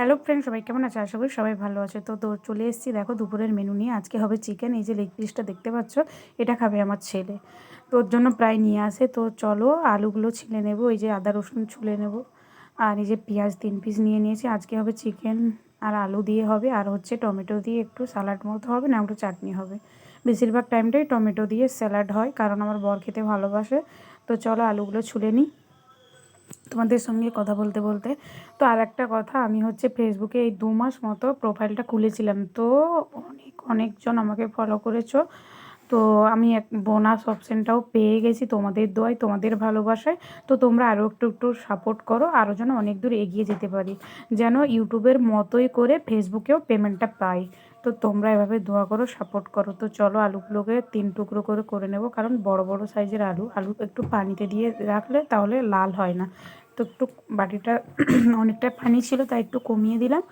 Hello friend সবাই কেমন আছে? আশা করি সবাই ভালো আছে। তো তো চলে এসেছি দেখো দুপুরের মেনু নিয়ে। আজকে হবে চিকেন এই যে লেগ পিসটা দেখতে পাচ্ছ, এটা খাবে আমার ছেলে। তো ওর জন্য প্রায় নিয়ে আসে। তো চলো আলুগুলো ছিলে নেব, এই যে আদা রসুন ছুলে নেব। আর এই যে পেঁয়াজ তিন পিস নিয়ে নিয়েছি। আজকে হবে চিকেন আর আলু দিয়ে হবে। আর হচ্ছে টমেটো দিয়ে একটু স্যালাড মতো হবে, না একটু চাটনি হবে। বেশিরভাগ টাইমটাই টমেটো দিয়ে স্যালাড হয়, কারণ আমার বর খেতে ভালোবাসে। তো চলো আলুগুলো ছুলে নিই। তোমাদের সঙ্গে কথা বলতে বলতে। তো আর একটা কথা, আমি হচ্ছে ফেসবুকে এই দু মাস মতো প্রোফাইলটা খুলেছিলাম। তো অনেক, অনেকজন আমাকে ফলো করেছ। তো আমি এক বোনাস অপশানটাও পেয়ে গেছি তোমাদের দোয়ায়, তোমাদের ভালোবাসায়। তো তোমরা আরও একটু একটু সাপোর্ট করো আরও যেন অনেক দূর এগিয়ে যেতে পারি। যেন ইউটিউবের মতোই করে ফেসবুকেও পেমেন্টটা পাই। তো তোমরা এভাবে দোয়া করো সাপোর্ট করো। তো চলো আলুগুলোকে তিন টুকরো করে করে নেব। কারণ বড় বড় সাইজের আলু আলু একটু পানিতে দিয়ে রাখলে তাহলে লাল হয় না। তো একটু বাটিটা অনেকটা পানি ছিল, তাই একটু কমিয়ে দিলাম।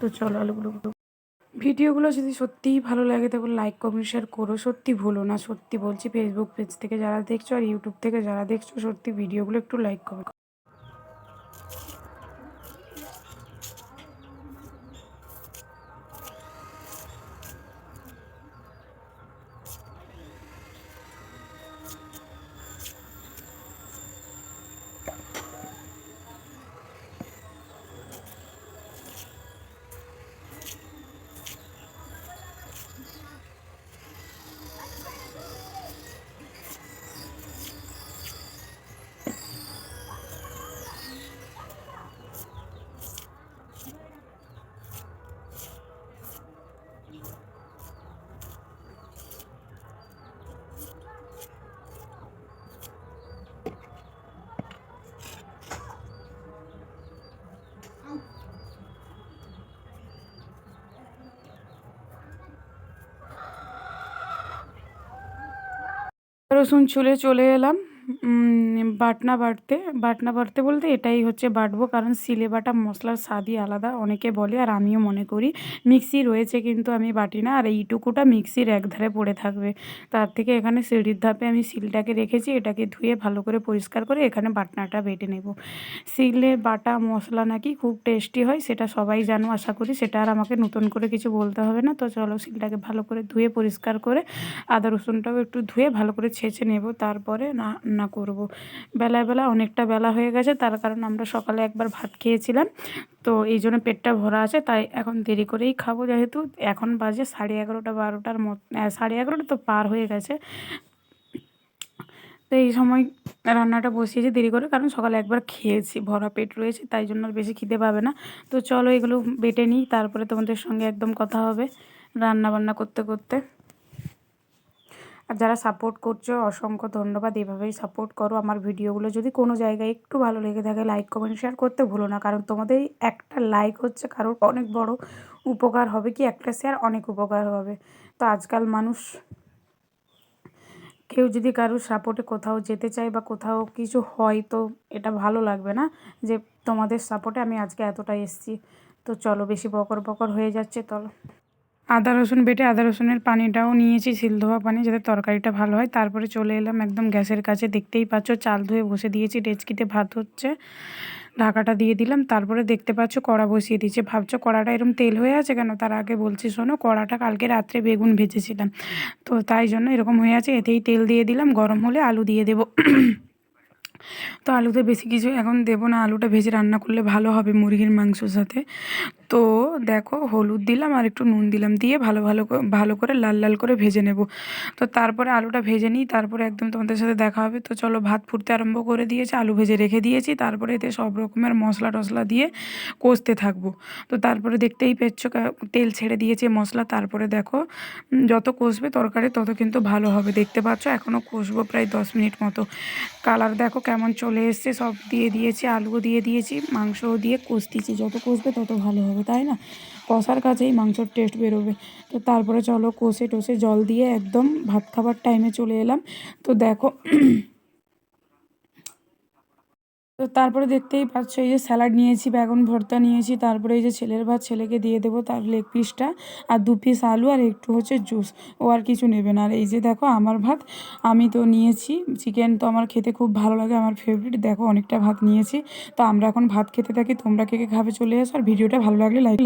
তো চলো আলুগুলো ভিডিওগুলো যদি সত্যিই ভালো লাগে তখন লাইক কমেন্ট শেয়ার করো। সত্যি ভুলো না, সত্যি বলছি ফেসবুক পেজ থেকে যারা দেখছ আর ইউটিউব থেকে যারা দেখছ, সত্যি ভিডিওগুলো একটু লাইক করো রসুন ছুলে চলে এলাম। বাটনা বাটতে বাটনা বাটতে বলতে এটাই হচ্ছে বাটবো, কারণ সিলে বাটা মশলার স্বাদই আলাদা, অনেকে বলে আর আমিও মনে করি। মিক্সি রয়েছে কিন্তু আমি বাটি না, আর এইটুকুটা মিক্সির একধারে পড়ে থাকবে। তার থেকে এখানে সিঁড়ির ধাপে আমি সিলটাকে রেখেছি, এটাকে ধুয়ে ভালো করে পরিষ্কার করে এখানে বাটনাটা বেটে নেব। সিলে বাটা, মশলা নাকি খুব টেস্টি হয়, সেটা সবাই জানো, আশা করি। সেটা আর আমাকে নতুন করে কিছু বলতে হবে না, তো চলো সিলটাকে ভালো করে ধুয়ে পরিষ্কার করে আদা রসুনটাও একটু ধুয়ে ভালো করে ছেঁচে নেব। তারপরে রান্না করব। বেলায় বেলা অনেকটা বেলা হয়ে গেছে, তার কারণ আমরা সকালে একবার ভাত খেয়েছিলাম। তো এই জন্য পেটটা ভরা আছে, তাই এখন দেরি করেই খাব যেহেতু। এখন বাজে সাড়ে এগারোটা, বারোটার মত সাড়ে এগারোটা তো পার হয়ে গেছে। তো এই সময় রান্নাটা বসিয়েছি দেরি করে, কারণ সকালে একবার খেয়েছি, ভরা পেট রয়েছে, তাই জন্য বেশি খিদে পাবে না। তো চলো এগুলো বেটে নিই, তারপরে তোমাদের সঙ্গে একদম কথা হবে রান্না বান্না করতে করতে। আর যারা সাপোর্ট করছ, অসংখ্য ধন্যবাদ। এভাবেই সাপোর্ট করো আমার ভিডিওগুলো। যদি কোনো জায়গায় একটু ভালো লেগে থাকে লাইক কমেন্ট শেয়ার করতে ভুলো না। কারণ তোমাদের একটা লাইক হচ্ছে কারোর অনেক বড় উপকার হবে কি? একটা শেয়ার অনেক উপকার হবে। তো আজকাল মানুষ, কেউ যদি কারোর সাপোর্টে কোথাও যেতে চায় বা কোথাও কিছু হয়, তো এটা ভালো লাগবে না যে তোমাদের সাপোর্টে আমি আজকে এতটা এসছি। তো চলো, বেশি বকর বকর হয়ে যাচ্ছে, চলো। আদা রসুন বেটে আদা রসুনের পানিটাও নিয়েছি, সিল ধোয়া পানি যাতে তরকারিটা ভালো হয়। তারপরে চলে এলাম একদম গ্যাসের কাছে, দেখতেই পাচ্ছ চাল ধুয়ে বসে দিয়েছি, ডেচকিতে ভাত হচ্ছে। ঢাকাটা দিয়ে দিলাম, তারপরে দেখতে পাচ্ছ কড়া বসিয়ে দিয়েছি। ভাবছ কড়াটা এরম তেল হয়ে আছে কেন? তার আগে বলছি, শোনো, কড়াটা কালকে রাত্রে বেগুন ভেজেছিলাম। তো তাই জন্য এরকম হয়ে আছে, এতেই তেল দিয়ে দিলাম, গরম হলে আলু দিয়ে দেবো। তো আলুতে বেশি কিছু এখন দেবো না, আলুটা ভেজে রান্না করলে ভালো হবে মুরগির মাংসর সাথে। তো দেখো হলুদ দিলাম আর একটু নুন দিলাম দিয়ে ভালো ভালো ভালো করে লাল লাল করে ভেজে নেব। তো তারপরে আলুটা ভেজে নিই, তারপরে একদম তোমাদের সাথে দেখা হবে। তো চলো ভাত ফুটতে আরম্ভ করে দিয়েছি, আলু ভেজে রেখে দিয়েছি। তারপরে এতে সব রকমের মশলা টশলা দিয়ে কষতে থাকব। তো তারপরে দেখতেই পেয়েছ তেল ছেড়ে দিয়েছে মশলা। তারপরে দেখো যত কষবে তরকারি তত কিন্তু ভালো হবে। দেখতে পাচ্ছ এখনও কষবো প্রায় দশ মিনিট মতো। কালার দেখো কেমন চলে এসছে। সব দিয়ে দিয়েছি, আলুও দিয়ে দিয়েছি, মাংসও দিয়ে কষতেছি। যত কষবে তত ভালো হবে। তাই না? কষার কাছেই মাংসর টেস্ট বেরোবে। তো তারপরে চলো কষে টষে জল দিয়ে একদম ভাত খাবার টাইমে চলে এলাম। তো দেখো তো তারপরে দেখতেই পাচ্ছ, এই যে স্যালাড নিয়েছি, বেগুন ভর্তা নিয়েছি, তারপরে এই যে ছেলের ভাত, ছেলেকে দিয়ে দেবো তার লেগ পিসটা আর দু পিস আলু আর একটু হচ্ছে জুস ও আর কিছু নেবে না। আর এই যে দেখো আমার ভাত, আমি তো নিয়েছি। চিকেন তো আমার খেতে খুব ভালো লাগে, আমার ফেভারিট দেখো অনেকটা ভাত নিয়েছি। তো আমরা এখন ভাত খেতে থাকি, তোমরা কে কে খাবে চলে এসো, আর ভিডিওটা ভালো লাগলে লাইক